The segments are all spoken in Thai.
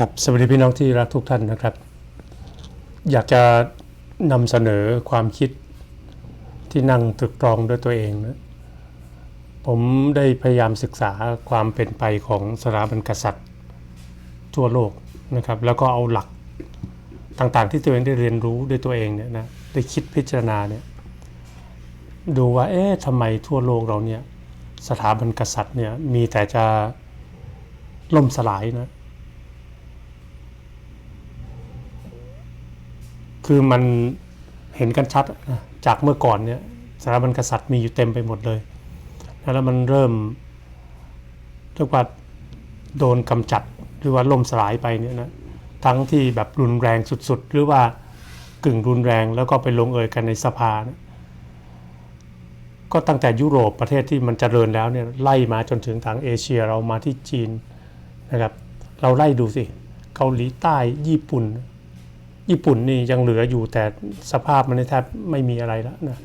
ครับสวัสดีพี่น้องที่รักทุกท่านนะครับ อยากจะนำเสนอความคิดที่นั่งตรึกตรองด้วยตัวเองนะผมได้พยายามศึกษาความเป็นไปของสถาบันกษัตริย์ ทั่วโลกนะครับ แล้วก็เอาหลักต่างๆ ที่ตัวเองได้เรียนรู้ด้วยตัวเองเนี่ยนะได้คิดพิจารณาเนี่ยดูว่าเอ๊ะทำไมทั่วโลกเราเนี่ยสถาบันกษัตริย์เนี่ยมีแต่จะล่มสลายนะ คือมันเห็นกันชัดนะจากเมื่อก่อนเนี่ยสถาบันกษัตริย์มีอยู่เต็มไปหมดเลย แล้วมันเริ่มเรียกว่าโดนกำจัดหรือว่าล่มสลายไปเนี่ยนะทั้งที่แบบรุนแรงสุดๆ หรือว่ากึ่งรุนแรงแล้วก็ไปลงเอยกันในสภานะก็ตั้งแต่ยุโรปประเทศที่มันเจริญแล้วเนี่ยไล่มาจนถึงทางเอเชียเรามาที่จีนนะครับ เราไล่ดูสิ เกาหลีใต้ญี่ปุ่น ญี่ปุ่นนี่ยังเหลืออยู่แต่สภาพมันแทบไม่มีอะไรแล้วนะ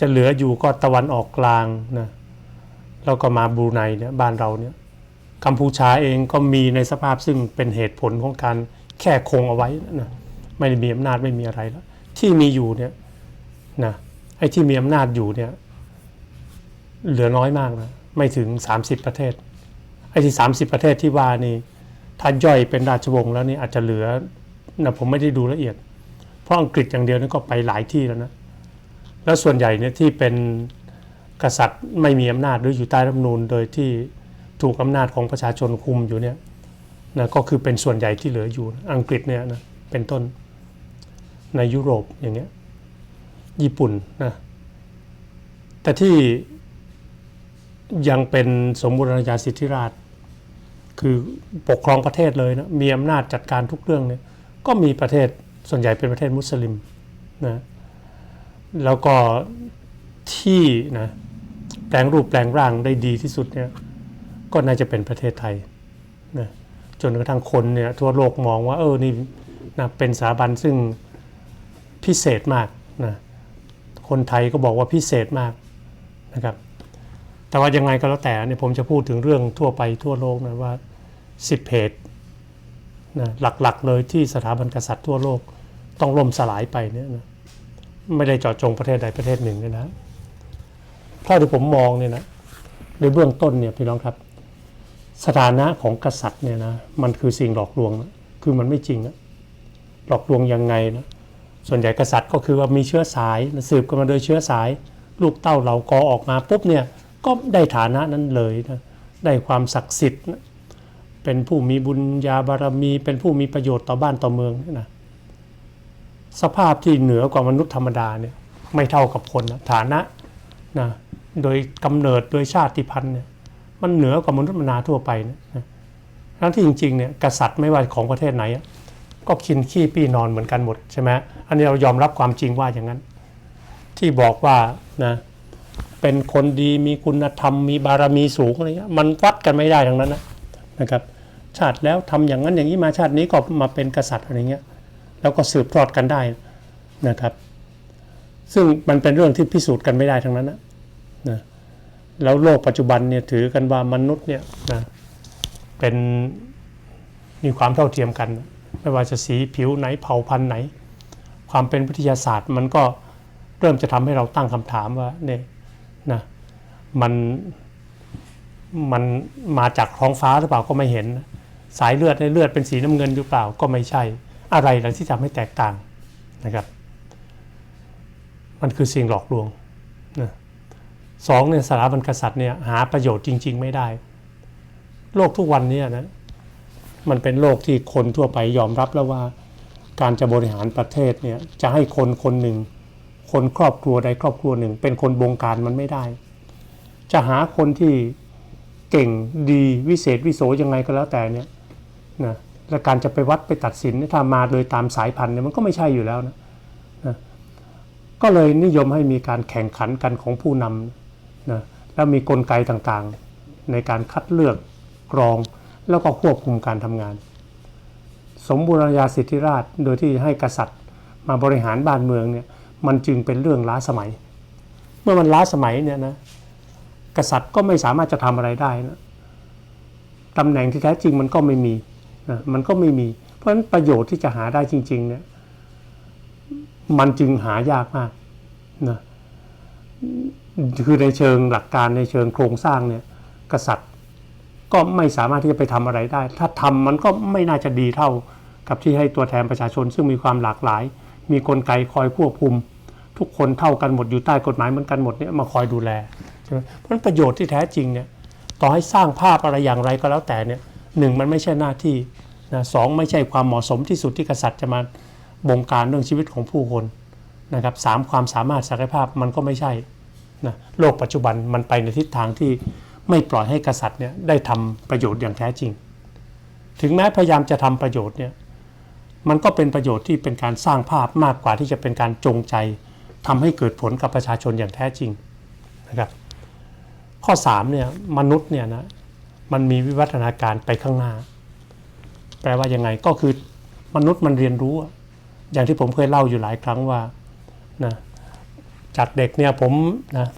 จะเหลืออยู่ก็ตะวันออกกลางนะแล้วก็มาบรูไนเนี่ยบ้านเราเนี่ยกัมพูชาเองก็มีในสภาพซึ่งเป็นเหตุผลของการแค่คงเอาไว้นะไม่ได้มีอำนาจไม่มีอะไรแล้ว ที่มีอยู่เนี่ยนะไอ้ที่มีอำนาจอยู่เนี่ยเหลือน้อยมากนะไม่ถึง 30 ประเทศไอ้ที่ 30 ประเทศที่ว่านี่ถ้าย่อยเป็นราชวงศ์แล้วนี่อาจจะเหลือ นะผมไม่ได้ดูละเอียด เพราะอังกฤษอย่างเดียวนี่ก็ไปหลายที่แล้วนะ แล้วส่วนใหญ่เนี่ยที่เป็นกษัตริย์ไม่มีอำนาจหรืออยู่ใต้รัฐธรรมนูญโดยที่ถูกอำนาจของประชาชนคุมอยู่เนี่ยนะก็คือเป็นส่วนใหญ่ที่เหลืออยู่อังกฤษเนี่ยนะเป็นต้นในยุโรปอย่างเงี้ยญี่ปุ่นนะแต่ที่ยังเป็นสมบูรณาญาสิทธิราช คือปกครองประเทศเลยนะมีอำนาจจัดการทุกเรื่องเนี่ย ก็มีประเทศส่วนใหญ่เป็นประเทศมุสลิมนะแล้วก็ที่นะแปลงรูปแปลงร่างได้ดีที่สุดเนี่ยก็น่าจะเป็นประเทศไทยนะจนกระทั่งคนเนี่ยทั่วโลกมองว่าเออนี่นะเป็นสถาบันซึ่งพิเศษมากนะคนไทยก็บอกว่าพิเศษมากนะครับแต่ว่ายังไงก็แล้วแต่เนี่ยผมจะพูดถึงเรื่องทั่วไปทั่วโลกนะว่าสิบเหตุ นะหลักๆเลยที่สถาบันกษัตริย์ทั่วโลกต้องล่มสลายไปเนี่ยนะไม่ได้เจาะจงประเทศใดประเทศหนึ่งเลยนะเท่าที่ผมมองเนี่ยนะในเบื้องต้นเนี่ยพี่น้องครับสถานะของกษัตริย์เนี่ยนะมันคือสิ่งหลอกลวงนะคือมันไม่จริงนะหลอกลวงยังไงนะส่วนใหญ่กษัตริย์ก็คือว่ามีเชื้อสายนะสืบกันมาโดยเชื้อสาย ลูกเต้าเหล่ากอออกมาปุ๊บเนี่ยก็ได้ฐานะนั้นเลยนะได้ความศักดิ์สิทธิ์นะ เป็นผู้มีบุญญาบารมี เป็นผู้มีประโยชน์ต่อบ้านต่อเมืองนะสภาพที่เหนือกว่ามนุษย์ธรรมดาเนี่ยไม่เท่ากับคนนะฐานะนะโดยกำเนิดโดยชาติพันธุ์เนี่ยมันเหนือกว่ามนุษย์ธรรมดาทั่วไปนะทั้งที่จริงๆเนี่ยกษัตริย์ไม่ว่าของประเทศไหน ก็กินขี้ปี้นอนเหมือนกันหมดใช่ไหมอันนี้เรายอมรับความจริงว่าอย่างนั้น ที่บอกว่านะเป็นคนดีมีคุณธรรมมีบารมีสูงอะไรเงี้ยมันวัดกันไม่ได้ทั้งนั้นนะนะครับ ชาติแล้วทำอย่างนั้นอย่างนี้มาชาตินี้ก็มาเป็นกษัตริย์อะไรเงี้ยแล้วก็สืบทอดกันได้นะครับ ซึ่งมันเป็นเรื่องที่พิสูจน์กันไม่ได้ทั้งนั้นนะนะแล้วโลกปัจจุบันเนี่ยถือกันว่ามนุษย์เนี่ยนะเป็นมีความเท่าเทียมกัน ไม่ว่าจะสีผิวไหนเผ่าพันธุ์ไหน ความเป็นวิทยาศาสตร์มันก็เริ่มจะทำให้เราตั้งคำถามว่าเนี่ยนะมันมันมาจากท้องฟ้าหรือเปล่าก็ไม่เห็น สายเลือดในเลือดเป็นสีน้ำเงินหรือเปล่าก็ไม่ใช่อะไรล่ะที่ทำให้แตกต่างนะครับ มันคือสิ่งหลอกลวงนะสองเนี่ยสถาบันกษัตริย์เนี่ยหาประโยชน์จริง ๆ ไม่ได้ โลกทุกวันนี้นะมันเป็นโลกที่คนทั่วไปยอมรับแล้วว่า การจะบริหารประเทศเนี่ยจะให้คนคนหนึ่ง คนครอบครัวใดครอบครัวหนึ่ง เป็นคนบงการมันไม่ได้ จะหาคนที่เก่งดีวิเศษวิโสยังไงก็แล้วแต่เนี่ย นะและการจะไปวัดไปตัดสินถ้ามาโดยตามสายพันธุ์เนี่ยมันก็ไม่ใช่อยู่แล้วนะนะก็เลยนิยมให้มีการแข่งขันกันของผู้นำนะแล้วมีกลไกต่างๆ ในการคัดเลือกกรอง แล้วก็ควบคุมการทำงาน สมบูรณาญาสิทธิราชโดยที่ให้กษัตริย์ มาบริหารบ้านเมืองเนี่ยมันจึงเป็นเรื่องล้าสมัย เมื่อมันล้าสมัยเนี่ยนะกษัตริย์ก็ไม่สามารถจะทำอะไรได้นะตำแหน่งที่แท้จริงมันก็ไม่มี นะมันก็ไม่มี เพราะฉะนั้นประโยชน์ที่จะหาได้จริงๆเนี่ยมันจึงหายากมากนะคือในเชิงหลักการในเชิงโครงสร้างเนี่ยกษัตริย์ก็ไม่สามารถที่จะไปทำอะไรได้ ถ้าทำมันก็ไม่น่าจะดีเท่ากับที่ให้ตัวแทนประชาชน ซึ่งมีความหลากหลาย มีกลไกคอยควบคุม ทุกคนเท่ากันหมดอยู่ใต้กฎหมายเหมือนกันหมดเนี่ยมาคอยดูแลใช่ไหมเพราะฉะนั้นประโยชน์ที่แท้จริงเนี่ยต่อให้สร้างภาพอะไรอย่างไรก็แล้วแต่เนี่ย หนึ่งมันไม่ใช่หน้าที่นะสองไม่ใช่ความเหมาะสมที่สุดที่กษัตริย์จะมาบงการเรื่องชีวิตของผู้คนนะครับสามความสามารถศักยภาพมันก็ไม่ใช่นะโลกปัจจุบันมันไปในทิศทางที่ไม่ปล่อยให้กษัตริย์เนี่ยได้ทำประโยชน์อย่างแท้จริง ถึงแม้พยายามจะทำประโยชน์เนี่ยมันก็เป็นประโยชน์ที่เป็นการสร้างภาพมากกว่าที่จะเป็นการจงใจทำให้เกิดผลกับประชาชนอย่างแท้จริงนะครับข้อ3เนี่ยมนุษย์เนี่ยนะ มันมีวิวัฒนาการไปข้างหน้า แปลว่ายังไงก็คือมนุษย์มันเรียนรู้ อย่างที่ผมเคยเล่าอยู่หลายครั้งว่านะจากเด็กเนี่ยผมนะ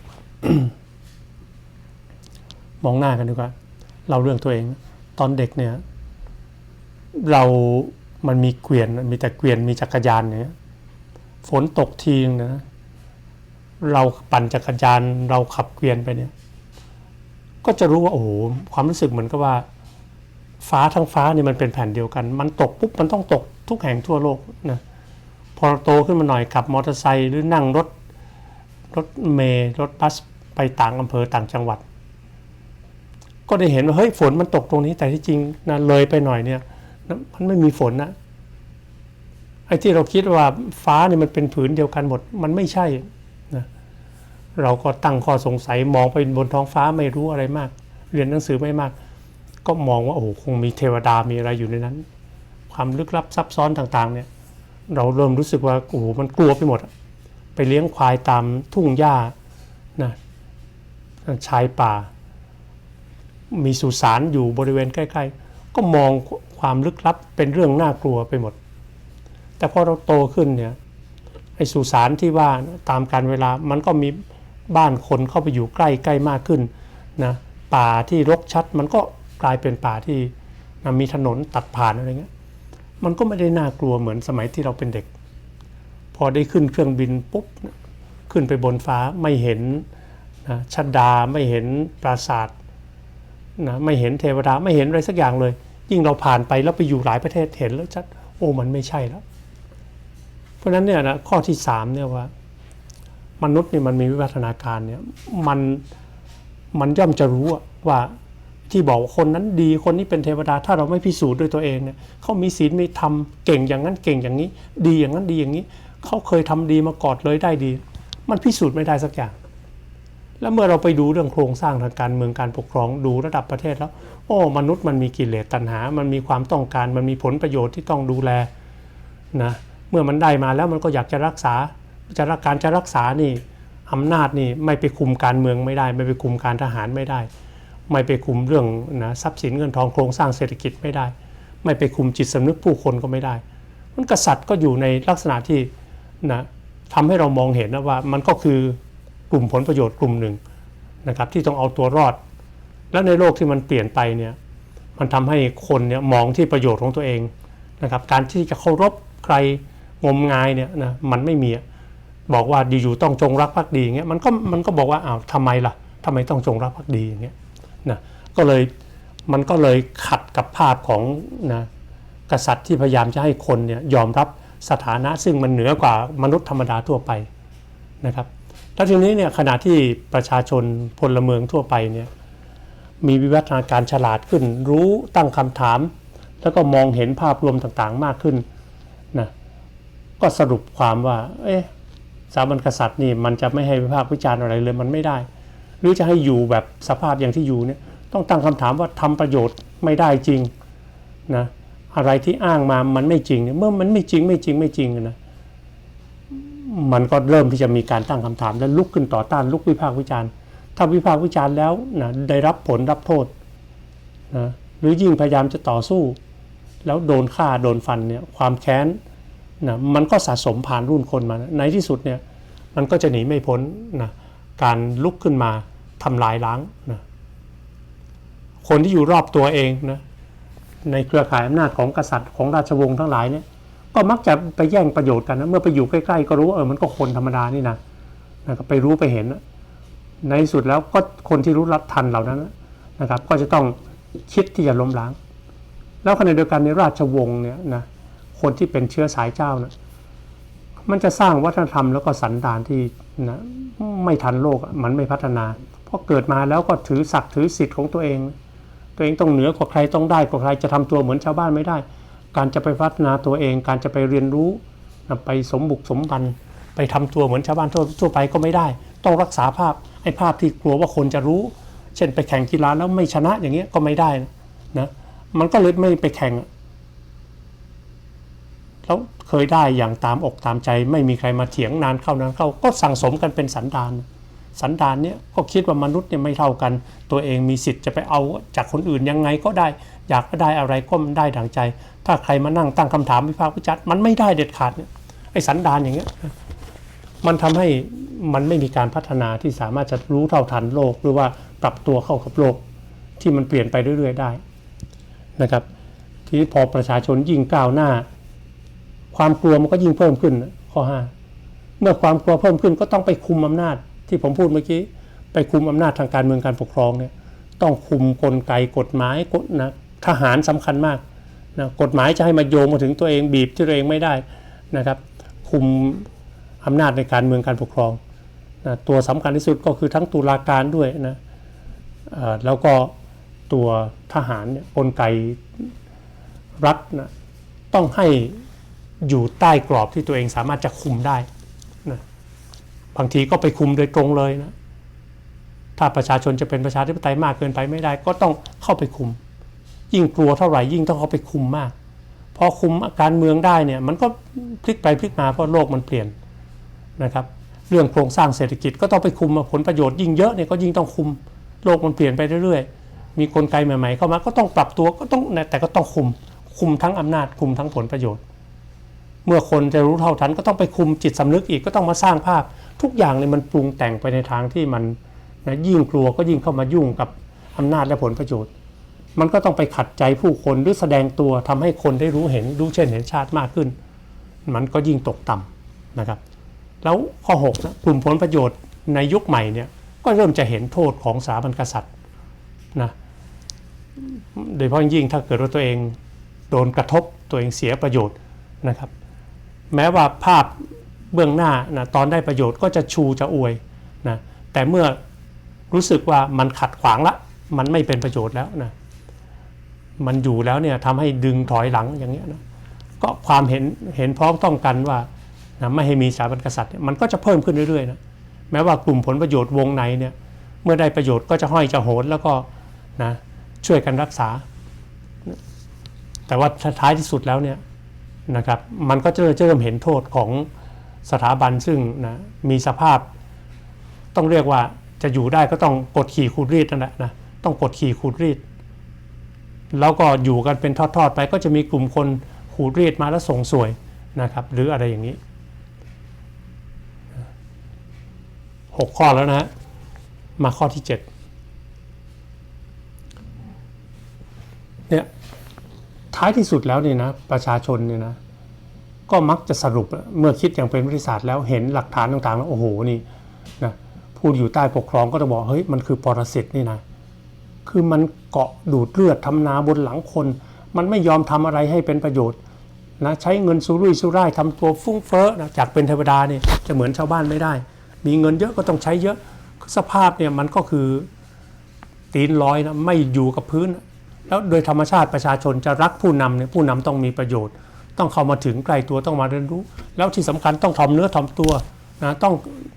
มองหน้ากันดีกว่าเล่าเรื่องตัวเอง ตอนเด็กเนี่ย เรามันมีเกวียนมีแต่เกวียนมีจักรยานเนี่ยฝนตกทีนึงนะเราปั่นจักรยานเราขับเกวียนไปเนี่ย ก็จะรู้ว่าโอ้โหความรู้สึกเหมือนกับว่า ฟ้าทั้งฟ้านี่มันเป็นแผ่นเดียวกัน มันตกปุ๊บมันต้องตกทุกแห่งทั่วโลกนะพอโตขึ้นมาหน่อยขับมอเตอร์ไซค์หรือนั่งรถรถเมล์รถบัสไปต่างอำเภอต่างจังหวัด ก็ได้เห็นว่าเฮ้ยฝนมันตกตรงนี้แต่ที่จริงนะเลยไปหน่อยเนี่ยนะมันไม่มีฝนนะไอ้ที่เราคิดว่าฟ้านี่มันเป็นผืนเดียวกันหมด มันไม่ใช่ เราก็ตั้งข้อสงสัยมองไปบนท้องฟ้าไม่รู้อะไรมาก เรียนหนังสือไม่มาก ก็มองว่าโอ้โหคงมีเทวดามีอะไรอยู่ในนั้น ความลึกลับซับซ้อนต่างๆ เนี่ย เราเริ่มรู้สึกว่าโอ้โหมันกลัวไปหมด ไปเลี้ยงควายตามทุ่งหญ้านะชายป่า มีสุสานอยู่บริเวณใกล้ ๆ ก็มองความลึกลับเป็นเรื่องน่ากลัวไปหมด แต่พอเราโตขึ้นเนี่ยไอ้สุสานที่ว่าตามการเวลามันก็มี บ้านคนเข้าไปอยู่ใกล้ใกล้มากขึ้นนะป่าที่รกชัดมันก็กลายเป็นป่าที่นะมีถนนตัดผ่านอะไรเงี้ยมันก็ไม่ได้น่ากลัวเหมือนสมัยที่เราเป็นเด็ก พอได้ขึ้นเครื่องบินปุ๊บขึ้นไปบนฟ้าไม่เห็นนะชัดดาไม่เห็นปราสาทนะไม่เห็นเทวดาไม่เห็นอะไรสักอย่างเลย ยิ่งเราผ่านไปแล้วไปอยู่หลายประเทศเห็นแล้วชัดโอ้มันไม่ใช่แล้ว เพราะนั้นเนี่ยนะข้อที่สามเนี่ยว่า มนุษย์เนี่ยมันมีวิวัฒนาการเนี่ยมันมันย่อมจะรู้ว่าที่บอกว่าคนนั้นดีคนนี้เป็นเทวดา ถ้าเราไม่พิสูจน์ด้วยตัวเองเนี่ยเขามีศีลมีธรรมเก่งอย่างนั้นเก่งอย่างนี้ ดีอย่างนั้นดีอย่างนี้เขาเคยทำดีมาก่อนเลยได้ดี มันพิสูจน์ไม่ได้สักอย่าง แล้วเมื่อเราไปดูเรื่องโครงสร้างทางการเมืองการปกครองดูระดับประเทศแล้ว โอ้มนุษย์มันมีกิเลสตัณหา มันมีความต้องการ มันมีผลประโยชน์ที่ต้องดูแลนะเมื่อมันได้มาแล้วมันก็อยากจะรักษา จะรักการจะรักษานี่อำนาจนี่ไม่ไปคุมการเมืองไม่ได้ ไม่ไปคุมการทหารไม่ได้ ไม่ไปคุมเรื่องนะทรัพย์สินเงินทองโครงสร้างเศรษฐกิจไม่ได้ ไม่ไปคุมจิตสำนึกผู้คนก็ไม่ได้มันกษัตริย์ก็อยู่ในลักษณะที่นะทำให้เรามองเห็นนะว่ามันก็คือกลุ่มผลประโยชน์กลุ่มหนึ่งนะครับที่ต้องเอาตัวรอด แล้วในโลกที่มันเปลี่ยนไปเนี่ยมันทำให้คนเนี่ยมองที่ประโยชน์ของตัวเองนะครับการที่จะเคารพใครงมงายเนี่ยนะมันไม่มี บอกว่าดีอยู่ต้องจงรักภักดีอย่างเงี้ยมันก็มันก็บอกว่าอ้าวทำไมล่ะทำไมต้องจงรักภักดีอย่างเงี้ยนะก็เลยมันก็เลยขัดกับภาพของนะกษัตริย์ที่พยายามจะให้คนเนี่ยยอมรับสถานะซึ่งมันเหนือกว่ามนุษย์ธรรมดาทั่วไปนะครับแล้วทีนี้เนี่ยขณะที่ประชาชนพลเมืองทั่วไปเนี่ยมีวิวัฒนาการฉลาดขึ้น รู้ตั้งคำถาม แล้วก็มองเห็นภาพรวมต่างๆมากขึ้นนะก็สรุปความว่า เอ๊ะ สถาบันกษัตริย์นี่มันจะไม่ให้วิพากษ์วิจารณ์อะไรเลยมันไม่ได้ หรือจะให้อยู่แบบสภาพอย่างที่อยู่เนี่ยต้องตั้งคำถามว่าทำประโยชน์ไม่ได้จริงนะอะไรที่อ้างมามันไม่จริงเนี่ยเมื่อมันไม่จริงไม่จริงไม่จริงนะมันก็เริ่มที่จะมีการตั้งคำถามและลุกขึ้นต่อต้านลุกวิพากษ์วิจารณ์ ถ้าวิพากษ์วิจารณ์แล้วนะได้รับผลรับโทษนะหรือยิ่งพยายามจะต่อสู้ แล้วโดนฆ่าโดนฟันเนี่ยความแค้น นะมันก็สะสมผ่านรุ่นคนมานะในที่สุดเนี่ยมันก็จะหนีไม่พ้นนะการลุกขึ้นมาทำลายล้างนะคนที่อยู่รอบตัวเองนะในเครือข่ายอำนาจของกษัตริย์ของราชวงศ์ทั้งหลายเนี่ยก็มักจะไปแย่งประโยชน์กันนะเมื่อไปอยู่ใกล้ๆก็รู้ว่าเออมันก็คนธรรมดานี่นะนะครับไปรู้ไปเห็นนะในที่สุดแล้วก็คนที่รู้รับทันเหล่านั้นนะครับ ก็จะต้องคิดที่จะล้มล้าง แล้วขณะเดียวกันในราชวงศ์เนี่ยนะ คนที่เป็นเชื้อสายเจ้านะมันจะสร้างวัฒนธรรมแล้วก็สันดานที่นะไม่ทันโลกมันไม่พัฒนา เพราะเกิดมาแล้วก็ถือศักดิ์ถือสิทธิ์ของตัวเอง ตัวเองต้องเหนือกว่าใครต้องได้กว่าใครจะทำตัวเหมือนชาวบ้านไม่ได้ การจะไปพัฒนาตัวเอง การจะไปเรียนรู้นะไปสมบุกสมบันไปทำตัวเหมือนชาวบ้านทั่วทั่วไปก็ไม่ได้ ต้องรักษาภาพไอ้ภาพที่กลัวว่าคนจะรู้ เช่นไปแข่งกีฬาแล้วไม่ชนะอย่างเงี้ยก็ไม่ได้นะนะมันก็เลยไม่ไปแข่ง แล้วเคยได้อย่างตามอกตามใจ ไม่มีใครมาเถียงนานเข้านานเข้า ก็สั่งสมกันเป็นสันดานสันดานเนี่ยก็คิดว่ามนุษย์เนี่ยไม่เท่ากัน ตัวเองมีสิทธิ์จะไปเอาจากคนอื่นยังไงก็ได้ อยากได้อะไรก็มันได้ดังใจ ถ้าใครมานั่งตั้งคำถามวิพากษ์วิจารณ์มันไม่ได้เด็ดขาดเนี่ยไอ้สันดานอย่างเงี้ยมันทำให้มันไม่มีการพัฒนาที่สามารถจะรู้เท่าทันโลก หรือว่าปรับตัวเข้ากับโลก ที่มันเปลี่ยนไปเรื่อยๆได้นะครับ ทีนี้พอประชาชนยิ่งก้าวหน้า ความกลัวมันก็ยิ่งเพิ่มขึ้นข้อห้าเมื่อความกลัวเพิ่มขึ้นก็ต้องไปคุมอำนาจที่ผมพูดเมื่อกี้ ไปคุมอำนาจทางการเมืองการปกครองเนี่ยต้องคุมกลไกกฎหมายกฎนะทหารสำคัญมากนะกฎหมายจะให้มาโยงมาถึงตัวเองบีบที่ตัวเองไม่ได้นะครับ คุมอำนาจในการเมืองการปกครองนะตัวสำคัญที่สุดก็คือทั้งตุลาการด้วยนะแล้วก็ตัวทหารเนี่ยกลไกรัฐนะต้องให้ อยู่ใต้กรอบที่ตัวเองสามารถจะคุมได้นะบางทีก็ไปคุมโดยตรงเลยนะถ้าประชาชนจะเป็นประชาธิปไตยมากเกินไปไม่ได้ ก็ต้องเข้าไปคุม ยิ่งกลัวเท่าไหร่ยิ่งต้องเข้าไปคุมมากพอคุมการเมืองได้เนี่ยมันก็พลิกไปพลิกมาเพราะโลกมันเปลี่ยนนะครับ เรื่องโครงสร้างเศรษฐกิจก็ต้องไปคุมผลประโยชน์ยิ่งเยอะเนี่ยก็ยิ่งต้องคุมโลกมันเปลี่ยนไปเรื่อยๆ มีกลไกใหม่ๆเข้ามาก็ต้องปรับตัวก็ต้องแต่ก็ต้องคุมคุมทั้งอำนาจคุมทั้งผลประโยชน์ เมื่อคนจะรู้เท่าทันก็ต้องไปคุมจิตสำนึกอีกก็ต้องมาสร้างภาพ ทุกอย่างเนี่ยมันปรุงแต่งไปในทางที่มันนะยิ่งกลัวก็ยิ่งเข้ามายุ่งกับอำนาจและผลประโยชน์ มันก็ต้องไปขัดใจผู้คนหรือแสดงตัวทำให้คนได้รู้เห็นรู้เช่นเห็นชาติมากขึ้น มันก็ยิ่งตกต่ำนะครับ แล้วข้อ6นะกลุ่มผลประโยชน์ในยุคใหม่เนี่ยก็เริ่มจะเห็นโทษของสถาบันกษัตริย์นะโดยเฉพาะยิ่งถ้าเกิดว่าตัวเองโดนกระทบตัวเองเสียประโยชน์นะครับ แม้ว่าภาพเบื้องหน้านะตอนได้ประโยชน์ก็จะชูจะอวยนะแต่เมื่อรู้สึกว่ามันขัดขวางละ มันไม่เป็นประโยชน์แล้วนะมันอยู่แล้วเนี่ยทำให้ดึงถอยหลังอย่างเงี้ยนะก็ความเห็นเห็นพร้อมต้องกันว่านะไม่ให้มีสถาบันกษัตริย์มันก็จะเพิ่มขึ้นเรื่อยๆนะแม้ว่ากลุ่มผลประโยชน์วงในเนี่ยเมื่อได้ประโยชน์ก็จะห้อยจะโหนแล้วก็นะช่วยกันรักษา แต่ว่าท้ายที่สุดแล้วเนี่ย นะครับมันก็จะเริ่มเห็นโทษของสถาบันซึ่งนะมีสภาพต้องเรียกว่าจะอยู่ได้ก็ต้องกดขี่ขูดรีดนั่นแหละนะต้องกดขี่ขูดรีด แล้วก็อยู่กันเป็นทอดๆไปก็จะมีกลุ่มคนขูดรีดมาแล้วส่งสวยนะครับ หรืออะไรอย่างนี้6ข้อแล้วนะมาข้อที่ 7 ท้ายที่สุดแล้วเนี่ยนะประชาชนเนี่ยนะก็มักจะสรุปเมื่อคิดอย่างเป็นวิทยาศาสตร์แล้วเห็นหลักฐานต่างๆแล้วโอ้โหนี่นะผู้อยู่ใต้ปกครองก็จะบอกเฮ้ยมันคือปรสิตนี่นะคือมันเกาะดูดเลือดทำนาบนหลังคน มันไม่ยอมทำอะไรให้เป็นประโยชน์นะใช้เงินสุรุ่ยสุร่ายทำตัวฟุ้งเฟ้อนะจากเป็นเทวดาเนี่ยจะเหมือนชาวบ้านไม่ได้ มีเงินเยอะก็ต้องใช้เยอะสภาพเนี่ยมันก็คือตีนลอยนะไม่อยู่กับพื้น แล้วโดยธรรมชาติประชาชนจะรักผู้นำเนี่ยผู้นำต้องมีประโยชน์ ต้องเข้ามาถึงใกล้ตัวต้องมาเรียนรู้ แล้วที่สำคัญต้องถ่อมเนื้อถ่อมตัวนะต้อง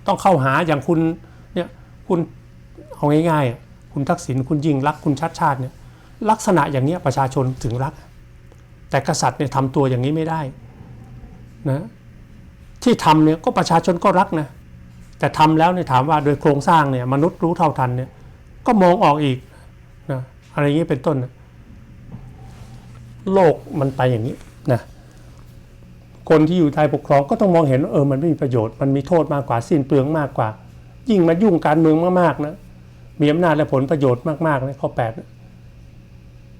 ต้องเข้าหาอย่างคุณเนี่ยคุณเอาง่ายๆอะคุณทักษิณคุณยิ่งรักคุณชัดชาติเนี่ยลักษณะอย่างนี้ประชาชนถึงรัก แต่กษัตริย์เนี่ยทำตัวอย่างนี้ไม่ได้นะที่ทำเนี่ยก็ประชาชนก็รักนะแต่ทำแล้วเนี่ยถามว่าโดยโครงสร้างเนี่ยมนุษย์รู้เท่าทันเนี่ยก็มองออกอีกนะอะไรอย่างนี้เป็นต้นนะ โลกมันไปอย่างนี้นะคนที่อยู่ใต้ปกครองก็ต้องมองเห็นว่าเออมันไม่มีประโยชน์มันมีโทษมากกว่าสิ้นเปลืองมากกว่า ยิ่งมายุ่งการเมืองมากๆนะมีอำนาจและผลประโยชน์มากๆนะข้อแปดนะ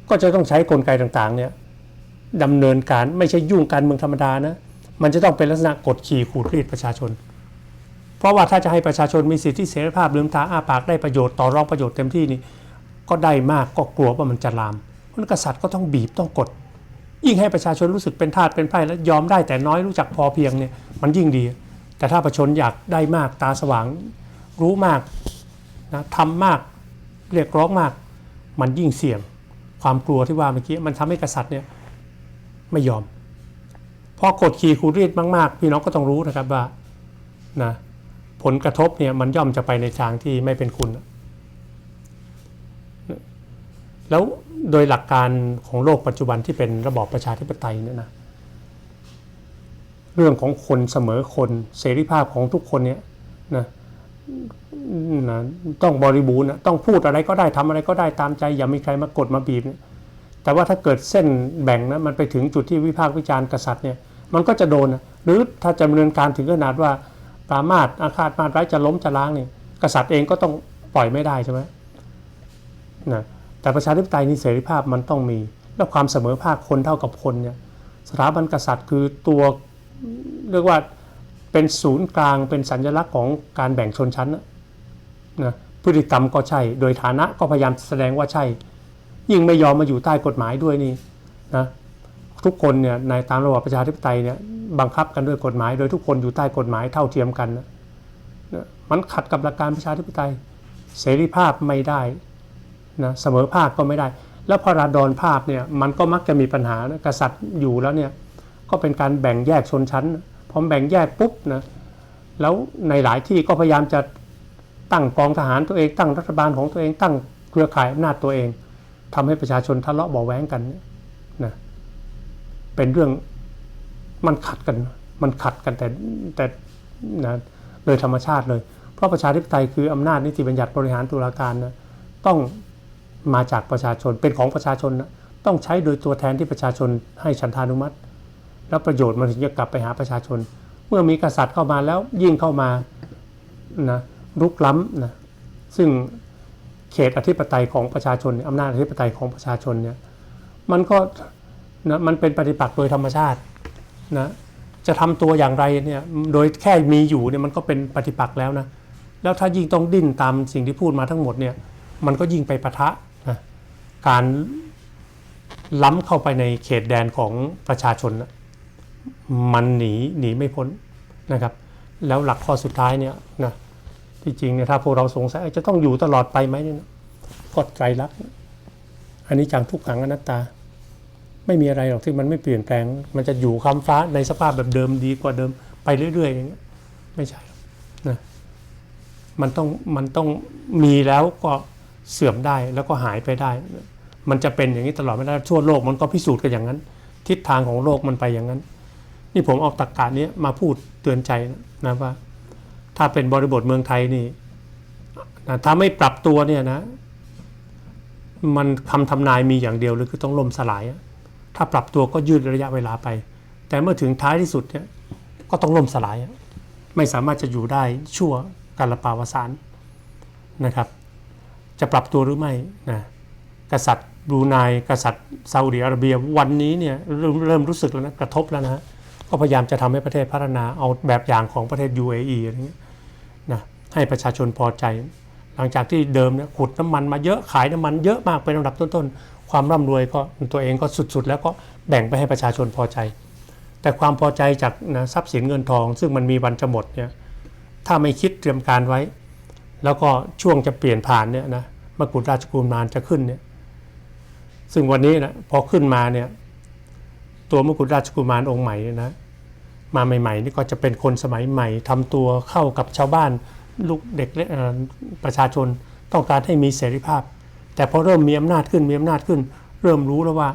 ก็จะต้องใช้กลไกต่างๆเนี่ยดำเนินการไม่ใช่ยุ่งการเมืองธรรมดานะมันจะต้องเป็นลักษณะกดขี่ขูดรีดประชาชน เพราะว่าถ้าจะให้ประชาชนมีสิทธิเสรีภาพลืมตาอ้าปากได้ประโยชน์ต่อรองประโยชน์เต็มที่นี่ก็ได้มากก็กลัวว่ามันจะลาม เพราะฉะนั้นกษัตริย์ก็ต้องบีบต้องกด ยิ่งให้ประชาชนรู้สึกเป็นทาสเป็นไพร่แล้วยอมได้แต่น้อยรู้จักพอเพียงเนี่ยมันยิ่งดี แต่ถ้าประชาชนอยากได้มากตาสว่างรู้มากนะทำมากเรียกร้องมาก มันยิ่งเสี่ยงความกลัวที่ว่าเมื่อกี้มันทำให้กษัตริย์เนี่ยไม่ยอมพอกดขี่ขูดรีดมากๆ พี่น้องก็ต้องรู้นะครับว่านะผลกระทบเนี่ยมันย่อมจะไปในทางที่ไม่เป็นคุณ แล้ว โดยหลักการของโลกปัจจุบันที่เป็นระบอบประชาธิปไตยเนี่ยนะเรื่องของคนเสมอคนเสรีภาพของทุกคนเนี่ยนะนะต้องบริบูรณ์นะต้องพูดอะไรก็ได้ทำอะไรก็ได้ตามใจ อย่ามีใครมากดมาบีบเนี่ยแต่ว่าถ้าเกิดเส้นแบ่งนะมันไปถึงจุดที่วิพากษ์วิจารณ์กษัตริย์เนี่ยมันก็จะโดนนะหรือถ้าจะดำเนินการถึงขนาดว่าปรามาสอาฆาตมาตร้ายจะล้มจะล้างเนี่ยกษัตริย์เองก็ต้องปล่อยไม่ได้ใช่ไหมนะ แต่ประชาธิปไตยนี่เสรีภาพมันต้องมี และความเสมอภาคคนเท่ากับคนเนี่ยสถาบันกษัตริย์คือตัวเรียกว่าเป็นศูนย์กลางเป็นสัญลักษณ์ของการแบ่งชนชั้นนะพฤติกรรมก็ใช่ โดยฐานะก็พยายามแสดงว่าใช่ ยิ่งไม่ยอมมาอยู่ใต้กฎหมายด้วยนี่นะทุกคนเนี่ยในตามระบอบประชาธิปไตยเนี่ยบังคับกันด้วยกฎหมาย โดยทุกคนอยู่ใต้กฎหมายเท่าเทียมกันนะนะมันขัดกับหลักการประชาธิปไตย เสรีภาพไม่ได้ นะเสมอภาคก็ไม่ได้ แล้วพอราดอนภาพเนี่ยมันก็มักจะมีปัญหานะกษัตริย์อยู่แล้วเนี่ยก็เป็นการแบ่งแยกชนชั้นพอแบ่งแยกปุ๊บนะแล้วในหลายที่ก็พยายามจะตั้งกองทหารตัวเองตั้งรัฐบาลของตัวเองตั้งเครือข่ายอำนาจตัวเองทำให้ประชาชนทะเลาะเบาแว้งกันนะเป็นเรื่องมันขัดกัน มันขัดกันแต่แต่นะโดยธรรมชาติเลย เพราะประชาธิปไตยคืออำนาจนิติบัญญัติบริหารตุลาการนะต้อง มาจากประชาชนเป็นของประชาชนต้องใช้โดยตัวแทนที่ประชาชนให้ฉันทานุมัติ แล้วประโยชน์มันถึงจะกลับไปหาประชาชน เมื่อมีกษัตริย์เข้ามาแล้วยิ่งเข้ามานะรุกล้ำนะซึ่งเขตอธิปไตยของประชาชนอำนาจอธิปไตยของประชาชนเนี่ยมันก็นะมันเป็นปฏิปักษ์โดยธรรมชาตินะจะทำตัวอย่างไรเนี่ยโดยแค่มีอยู่เนี่ยมันก็เป็นปฏิปักษ์แล้วนะแล้วถ้ายิ่งต้องดิ้นตามสิ่งที่พูดมาทั้งหมดเนี่ยมันก็ยิ่งไปปะทะ การล้ำเข้าไปในเขตแดนของประชาชน มันหนีหนีไม่พ้นนะครับ แล้วหลักข้อสุดท้ายเนี่ยนะที่จริงเนี่ยถ้าพวกเราสงสัยจะต้องอยู่ตลอดไปไหมเนี่ยก็ไตรลักษณ์อันนี้จังทุกขังอนัตตา ไม่มีอะไรหรอกที่มันไม่เปลี่ยนแปลง มันจะอยู่คำฟ้าในสภาพแบบเดิมดีกว่าเดิมไปเรื่อย ๆ อย่างเงี้ยไม่ใช่นะมันต้องมันต้องมีแล้วก็ เสื่อมได้แล้วก็หายไปได้ มันจะเป็นอย่างนี้ตลอดไม่ได้ทั่วโลกมันก็พิสูจน์กันอย่างนั้น ทิศทางของโลกมันไปอย่างนั้น นี่ผมเอาตรกกานี้มาพูดเตือนใจนะว่า ถ้าเป็นบริบทเมืองไทยนี่นะถ้าไม่ปรับตัวเนี่ยนะ มันคำทำนายมีอย่างเดียวเลยคือต้องล่มสลาย ถ้าปรับตัวก็ยืดระยะเวลาไป แต่เมื่อถึงท้ายที่สุดเนี่ยก็ต้องล่มสลาย ไม่สามารถจะอยู่ได้ชั่วกาลปาวสารนะครับ จะปรับตัวหรือไม่นะกษัตริย์บรูไนกษัตริย์ซาอุดิอาระเบียวันนี้เนี่ยเริ่มเริ่มรู้สึกแล้วนะกระทบแล้วนะก็พยายามจะทำให้ประเทศพัฒนาเอาแบบอย่างของประเทศ UAE อะไรเงี้ยนะให้ประชาชนพอใจ หลังจากที่เดิมเนี่ยขุดน้ำมันมาเยอะขายน้ำมันเยอะมากเป็นลำดับต้นๆ ความร่ำรวยก็ตัวเองก็สุดๆ แล้วก็แบ่งไปให้ประชาชนพอใจ แต่ความพอใจจากนะทรัพย์สินเงินทอง ซึ่งมันมีวันจะหมดเนี่ยถ้าไม่คิดเตรียมการไว้ แล้วก็ช่วงจะเปลี่ยนผ่านเนี่ยนะมกุฎราชกุมารจะขึ้นเนี่ยซึ่งวันนี้นะพอขึ้นมาเนี่ยตัวมกุฎราชกุมารองค์ใหม่นะมาใหม่ๆนี่ก็จะเป็นคนสมัยใหม่ทำตัวเข้ากับชาวบ้านลูกเด็กและประชาชนต้องการให้มีเสรีภาพ แต่พอเริ่มมีอำนาจขึ้นมีอำนาจขึ้น เริ่มรู้แล้วว่า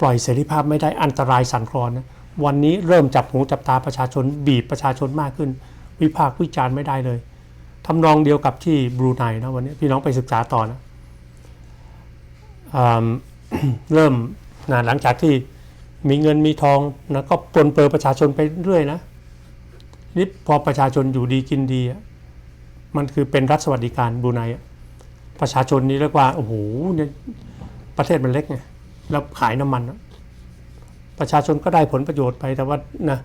ปล่อยเสรีภาพไม่ได้อันตรายสั่นคลอนนะวันนี้เริ่มจับหูจับตาประชาชนบีบประชาชนมากขึ้น วิพากษ์วิจารณ์ไม่ได้เลย ทำนองเดียวกับที่บรูไนนะวันนี้พี่น้องไปศึกษาต่อนะอ่าเริ่มนะหลังจากที่มีเงินมีทองนะก็ปลนเปือประชาชนไปเรื่อยนะนี่พอประชาชนอยู่ดีกินดี มันคือเป็นรัฐสวัสดิการบรูไนประชาชนนี่เรียกว่าโอ้โหเนี่ยประเทศมันเล็กไงแล้วขายน้ำมันอะประชาชนก็ได้ผลประโยชน์ไปแต่ว่านะ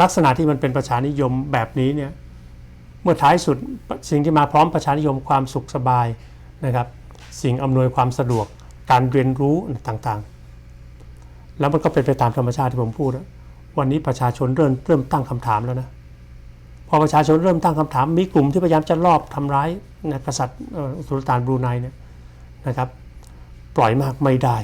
ลักษณะที่มันเป็นประชานิยมแบบนี้เนี่ย เมื่อท้ายสุดสิ่งที่มาพร้อมประชานิยมความสุขสบายนะครับ สิ่งอำนวยความสะดวกการเรียนรู้ต่างๆ แล้วมันก็เป็นไปตามธรรมชาติที่ผมพูด วันนี้ประชาชนเริ่มเริ่มตั้งคำถามแล้วนะพอประชาชนเริ่มตั้งคำถาม มีกลุ่มที่พยายามจะลอบทำร้ายนะกษัตริย์อ่อสุลต่านบรูไนเนี่ยนะครับปล่อยมากไม่ได้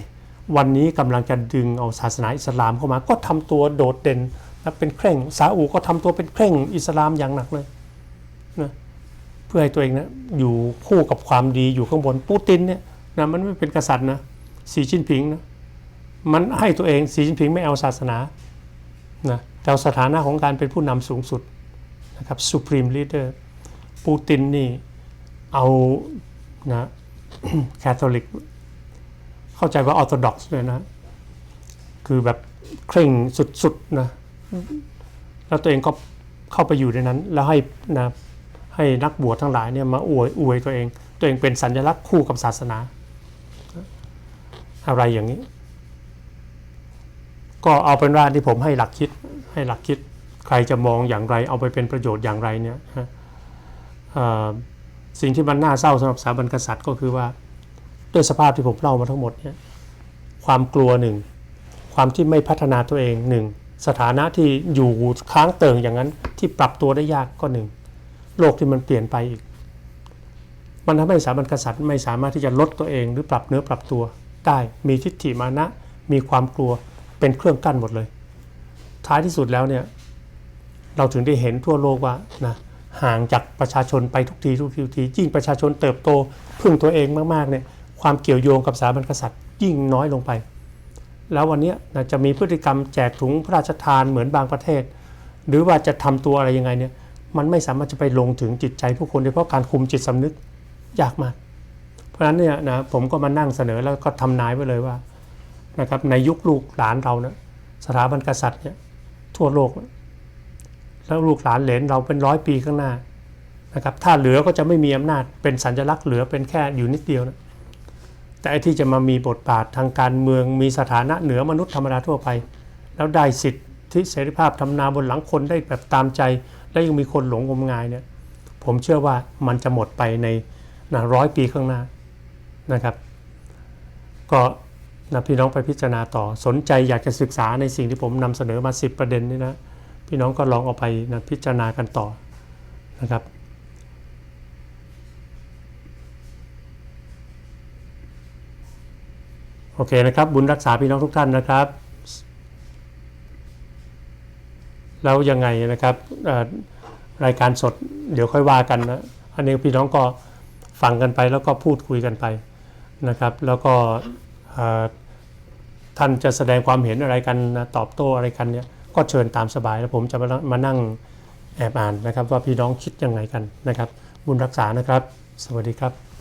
วันนี้กำลังจะดึงเอาศาสนาอิสลามเข้ามา ก็ทำตัวโดดเด่นนะเป็นเคร่งซาอุก็ทำตัวเป็นเคร่งอิสลามอย่างหนักเลย เพื่อให้ตัวเองนะอยู่คู่กับความดีอยู่ข้างบนปูตินเนี่ยนะมันไม่เป็นกษัตริย์นะสีจิ้นผิงนะมันให้ตัวเองสีจิ้นผิงไม่เอาศาสนานะแต่เอาสถานะของการเป็นผู้นำสูงสุดนะครับ supreme leader ปูตินนี่เอานะแคทอลิกเข้าใจว่าออร์โธดอกซ์เลยนะ คือแบบเคร่งสุดๆนะ แล้วตัวเองก็เข้าไปอยู่ในนั้น แล้วให้นะ ให้นักบวชทั้งหลายเนี่ยมาอวยอวยตัวเอง ตัวเองเป็นสัญลักษณ์คู่กับศาสนา อะไรอย่างนี้ ก็เอาเป็นว่าที่ผมให้หลักคิดให้หลักคิดใครจะมองอย่างไรเอาไปเป็นประโยชน์อย่างไรเนี่ยสิ่งที่มันน่าเศร้าสำหรับสถาบันกษัตริย์ก็คือว่า ด้วยสภาพที่ผมเล่ามาทั้งหมดเนี่ยความกลัวหนึ่งความที่ไม่พัฒนาตัวเองหนึ่งสถานะที่อยู่ค้างเติ่งอย่างนั้นที่ปรับตัวได้ยากก็หนึ่ง โลกที่มันเปลี่ยนไปอีก มันทำให้สถาบันกษัตริย์ไม่สามารถที่จะลดตัวเองหรือปรับเนื้อปรับตัวได้ มีทิฏฐิมานะ มีความกลัวเป็นเครื่องกั้นหมดเลย ท้ายที่สุดแล้วเนี่ยเราถึงได้เห็นทั่วโลกว่านะห่างจากประชาชนไปทุกทีทุกทีทียิ่งประชาชนเติบโตพึ่งตัวเองมากๆเนี่ยความเกี่ยวโยงกับสถาบันกษัตริย์ยิ่งน้อยลงไป แล้ววันนี้นะจะมีพฤติกรรมแจกถุงพระราชทานเหมือนบางประเทศ หรือว่าจะทำตัวอะไรยังไงเนี่ย มันไม่สามารถจะไปลงถึงจิตใจผู้คนโดยเฉพาะการคุมจิตสำนึกยากมาก เพราะฉะนั้นเนี่ยนะผมก็มานั่งเสนอแล้วก็ทำนายไว้เลยว่านะครับในยุคลูกหลานเรานะสถาบันกษัตริย์เนี่ยทั่วโลกนะแล้วลูกหลานเหลนเราเป็นร้อยปีข้างหน้านะครับถ้าเหลือก็จะไม่มีอำนาจเป็นสัญลักษณ์เหลือเป็นแค่อยู่นิดเดียวนะแต่ที่จะมามีบทบาททางการเมืองมีสถานะเหนือมนุษย์ธรรมดาทั่วไป แล้วได้สิทธิเสรีภาพทำนาบนหลังคนได้แบบตามใจ แล้วยังมีคนหลงงมงายเนี่ยผมเชื่อว่ามันจะหมดไปในนะร้อยปีข้างหน้านะครับ ก็นะพี่น้องไปพิจารณาต่อสนใจอยากจะศึกษาในสิ่งที่ผมนำเสนอมา 10 ประเด็นนี้นะพี่น้องก็ลองเอาไปนะพิจารณากันต่อนะครับโอเคนะครับ บุญรักษาพี่น้องทุกท่านนะครับ แล้วยังไงนะครับรายการสดเดี๋ยวค่อยว่ากันนะอันนี้พี่น้องก็ฟังกันไปแล้วก็พูดคุยกันไปนะครับ แล้วก็ท่านจะแสดงความเห็นอะไรกันนะตอบโต้อะไรกันเนี่ยก็เชิญตามสบายแล้วผมจะมามานั่งแอบอ่านนะครับ ว่าพี่น้องคิดยังไงกันนะครับ บุญรักษานะครับ สวัสดีครับ